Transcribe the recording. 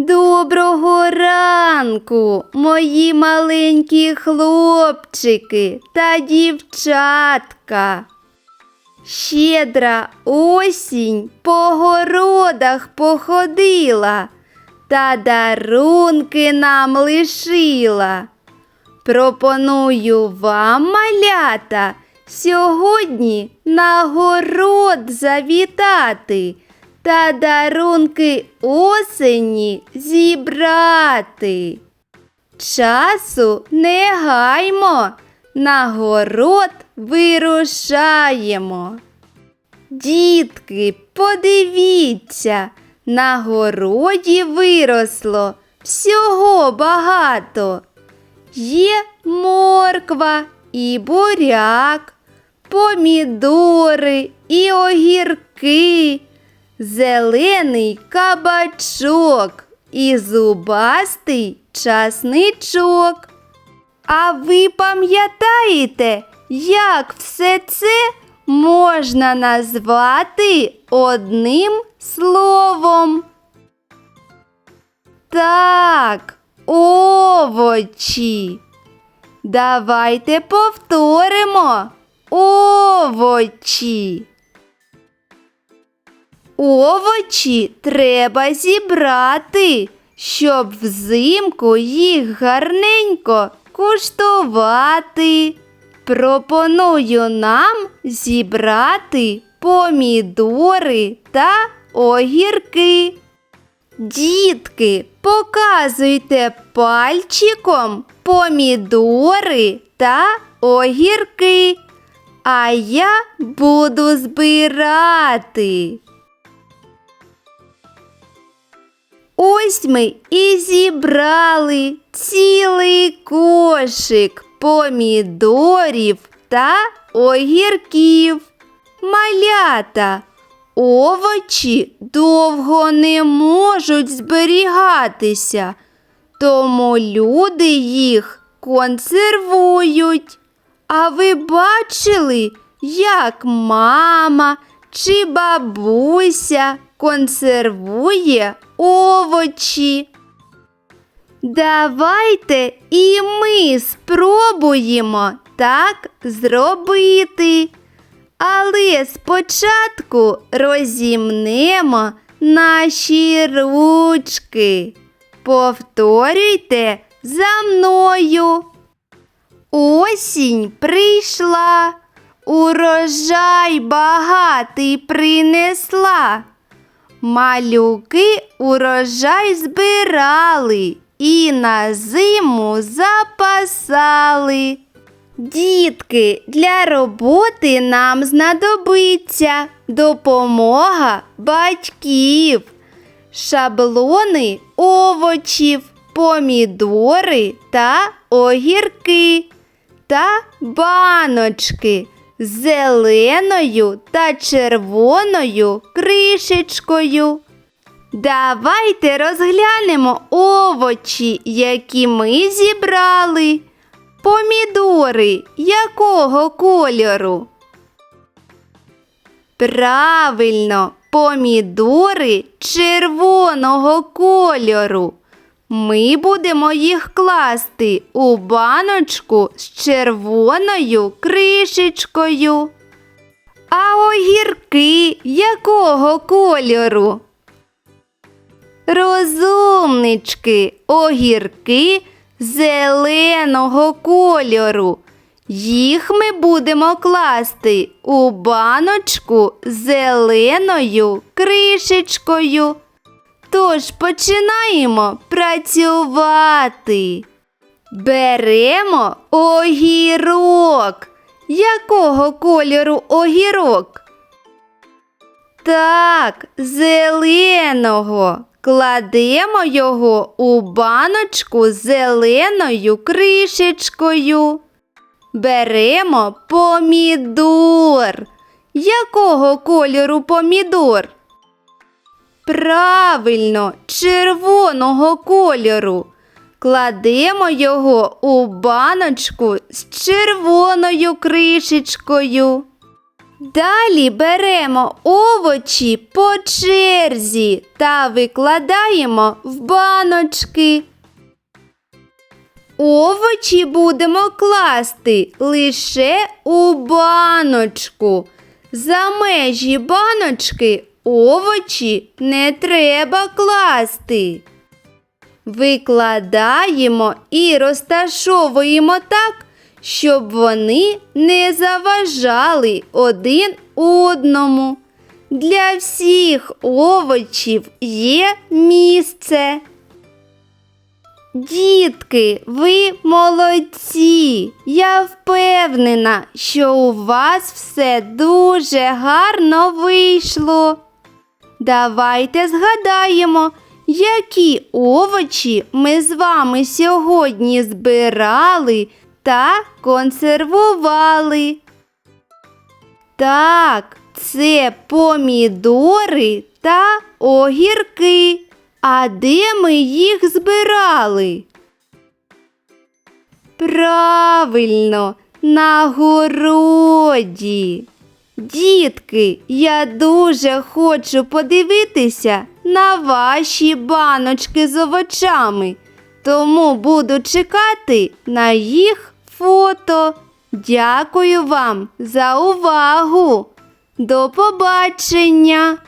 Доброго ранку, мої маленькі хлопчики та дівчатка. Щедра осінь по городах походила та дарунки нам лишила. Пропоную вам, малята, сьогодні на город завітати та дарунки осені зібрати. Часу не гаймо, на город вирушаємо. Дітки, подивіться, на городі виросло всього багато. Є морква і буряк, помідори і огірки, зелений кабачок і зубастий часничок. А ви пам'ятаєте, як все це можна назвати одним словом? Так, овочі. Давайте повторимо овочі. Овочі треба зібрати, щоб взимку їх гарненько куштувати. Пропоную нам зібрати помідори та огірки. Дітки, показуйте пальчиком помідори та огірки. А я буду збирати. Ось ми і зібрали цілий кошик помідорів та огірків. Малята, овочі довго не можуть зберігатися, тому люди їх консервують. А ви бачили, як мама чи бабуся консервує овочі? Давайте і ми спробуємо так зробити. Але спочатку розімнемо наші ручки. Повторюйте за мною. Осінь прийшла, урожай багатий принесла. Малюки урожай збирали і на зиму запасали. Дітки, для роботи нам знадобиться допомога батьків, шаблони овочів, помідори та огірки та баночки зеленою та червоною кришечкою. Давайте розглянемо овочі, які ми зібрали. Помідори якого кольору? Правильно, помідори червоного кольору. Ми будемо їх класти у баночку з червоною кришечкою. А огірки якого кольору? Розумнички, огірки зеленого кольору. Їх ми будемо класти у баночку з зеленою кришечкою. Тож починаємо працювати. Беремо огірок. Якого кольору огірок? Так, зеленого. Кладемо його у баночку з зеленою кришечкою. Беремо помідор. Якого кольору помідор? Правильно, червоного кольору. Кладемо його у баночку з червоною кришечкою. Далі беремо овочі по черзі та викладаємо в баночки. Овочі будемо класти лише у баночку. За межі баночки овочі не треба класти. Викладаємо і розташовуємо так, щоб вони не заважали один одному. Для всіх овочів є місце. Дітки, ви молодці. Я впевнена, що у вас все дуже гарно вийшло. Давайте згадаємо, які овочі ми з вами сьогодні збирали та консервували. Так, це помідори та огірки. А де ми їх збирали? Правильно, на городі. Дітки, я дуже хочу подивитися на ваші баночки з овочами, тому буду чекати на їх фото. Дякую вам за увагу. До побачення!